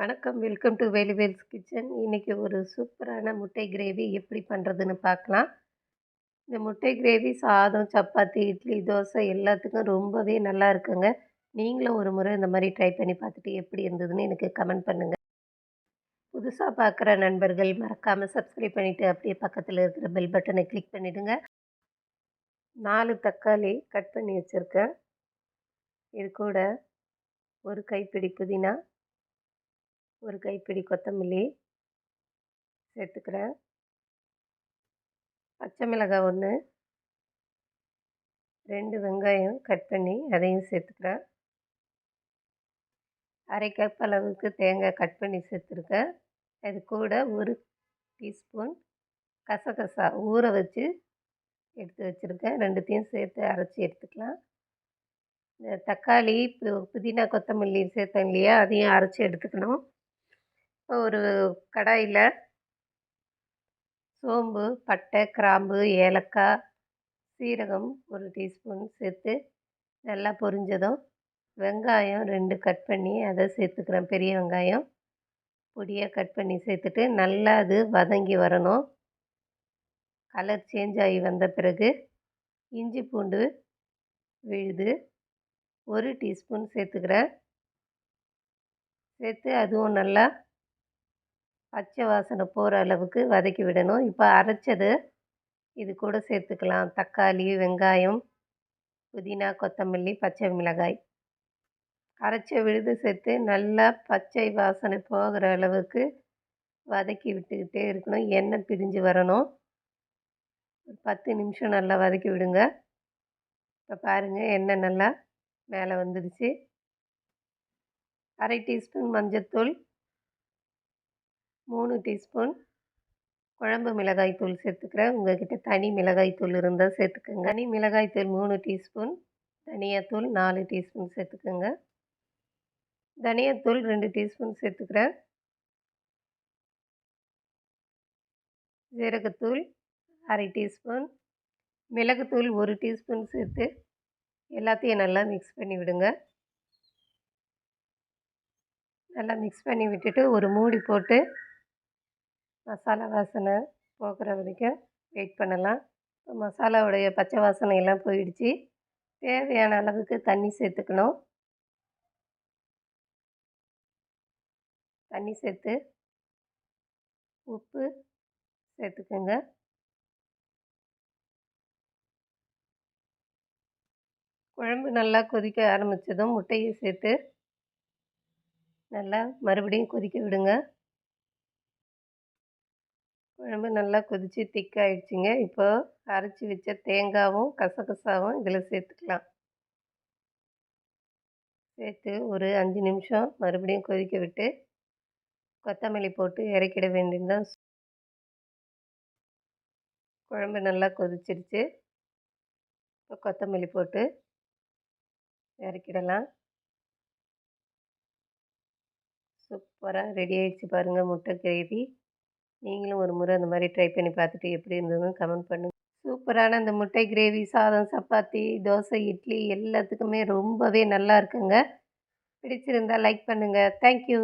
வணக்கம். Welcome to வேலிவேல்ஸ் kitchen இன்றைக்கி ஒரு சூப்பரான முட்டை கிரேவி எப்படி பண்ணுறதுன்னு பார்க்கலாம். இந்த முட்டை கிரேவி சாதம் சப்பாத்தி இட்லி தோசை எல்லாத்துக்கும் ரொம்பவே நல்லா இருக்குங்க. நீங்களும் ஒரு முறை இந்த மாதிரி ட்ரை பண்ணி பார்த்துட்டு எப்படி இருந்ததுன்னு எனக்கு கமெண்ட் பண்ணுங்கள் புதுசாக பார்க்குற நண்பர்கள் மறக்காமல் சப்ஸ்கிரைப் பண்ணிவிட்டு அப்படியே பக்கத்தில் இருக்கிற பெல் பட்டனை கிளிக் பண்ணிவிடுங்க நாலு தக்காளி கட் பண்ணி வச்சுருக்கேன். இது கூட ஒரு கைப்பிடி புதினா ஒரு கைப்பிடி கொத்தமல்லி சேர்த்துக்கிறேன். பச்சை மிளகாய் ஒன்று ரெண்டு வெங்காயம் கட் பண்ணி அதையும் சேர்த்துக்கிறேன். அரை கப் அளவுக்கு தேங்காய் கட் பண்ணி சேர்த்துருக்கேன். அது கூட ஒரு டீஸ்பூன் கசகசா ஊற வச்சு எடுத்து வச்சுருக்கேன். ரெண்டுத்தையும் சேர்த்து அரைச்சி எடுத்துக்கலாம். இந்த தக்காளி பு புதினா கொத்தமல்லி சேர்த்தேன் இல்லையா? அதையும் அரைச்சி எடுத்துக்கணும். ஒரு கடாயில் சோம்பு பட்டை கிராம்பு ஏலக்காய் சீரகம் ஒரு டீஸ்பூன் சேர்த்து நல்லா பொரிஞ்சதும் வெங்காயம் ரெண்டு கட் பண்ணி அதை சேர்த்துக்கிறேன். பெரிய வெங்காயம் பொடியாக கட் பண்ணி சேர்த்துட்டு நல்லா அது வதங்கி வரணும். கலர் சேஞ்ச் ஆகி வந்த பிறகு இஞ்சி பூண்டு விழுது ஒரு டீஸ்பூன் சேர்த்துக்கிறேன். சேர்த்து அதுவும் நல்லா பச்சை வாசனை போகிற அளவுக்கு வதக்கி விடணும். இப்போ அரைச்சது இது கூட சேர்த்துக்கலாம். தக்காளி வெங்காயம் புதினா கொத்தமல்லி பச்சை மிளகாய். அரைச்ச விழுது சேர்த்து நல்லா பச்சை வாசனை போகிற அளவுக்கு வதக்கி விட்டுக்கிட்டே இருக்கணும். எண்ணெய் பிரிஞ்சு வரணும். ஒரு பத்து நிமிஷம் நல்லா வதக்கி விடுங்க. இப்போ பாருங்கள் எண்ணெய் நல்லா மேலே வந்துடுச்சு அரை டீஸ்பூன் மஞ்சத்தூள் மூணு டீஸ்பூன் குழம்பு மிளகாய்த்தூள் சேர்த்துக்கிறேன். உங்கள்கிட்ட தனி மிளகாய்த்தூள் இருந்தால் சேர்த்துக்கோங்க. தனி மிளகாய்த்தூள் மூணு டீஸ்பூன் தனியாத்தூள் நாலு டீஸ்பூன் சேர்த்துக்கோங்க. தனியாத்தூள் ரெண்டு டீஸ்பூன் சேர்த்துக்கிறேன். ஜீரகத்தூள் அரை டீஸ்பூன் மிளகுத்தூள் ஒரு டீஸ்பூன் சேர்த்து எல்லாத்தையும் நல்லா மிக்ஸ் பண்ணி விடுங்க. நல்லா மிக்ஸ் பண்ணி விட்டுட்டு ஒரு மூடி போட்டு மசாலா வாசனை போக்குற வரைக்கும் வெயிட் பண்ணலாம். இப்போ மசாலாவுடைய பச்சை வாசனை எல்லாம் போயிடுச்சு. தேவையான அளவுக்கு தண்ணி சேர்த்துக்கணும். தண்ணி சேர்த்து உப்பு சேர்த்துக்கோங்க. குழம்பு நல்லா கொதிக்க ஆரம்பித்ததும் முட்டையை சேர்த்து நல்லா மறுபடியும் கொதிக்க விடுங்க. குழம்பு நல்லா கொதித்து திக்காயிடுச்சுங்க இப்போது அரைச்சி வச்ச தேங்காவும் கசகசாவும் இதில் சேர்த்துக்கலாம். சேர்த்து ஒரு அஞ்சு நிமிஷம் மறுபடியும் கொதிக்க விட்டு கொத்தமல்லி போட்டு இறக்கிட வேண்டியதுதான் குழம்பு நல்லா கொதிச்சிருச்சு. இப்போ கொத்தமல்லி போட்டு இறக்கிடலாம். சூப்பராக ரெடி ஆகிடுச்சு பாருங்கள் முட்டை கிரேவி. நீங்களும் ஒரு முறை அந்த மாதிரி ட்ரை பண்ணி பார்த்துட்டு எப்படி இருந்ததுன்னு கமெண்ட் பண்ணுங்கள் சூப்பரான இந்த முட்டை கிரேவி சாதம் சப்பாத்தி தோசை இட்லி எல்லாத்துக்குமே ரொம்பவே நல்லா இருக்குங்க. பிடிச்சிருந்தால் லைக் பண்ணுங்கள் தேங்க்யூ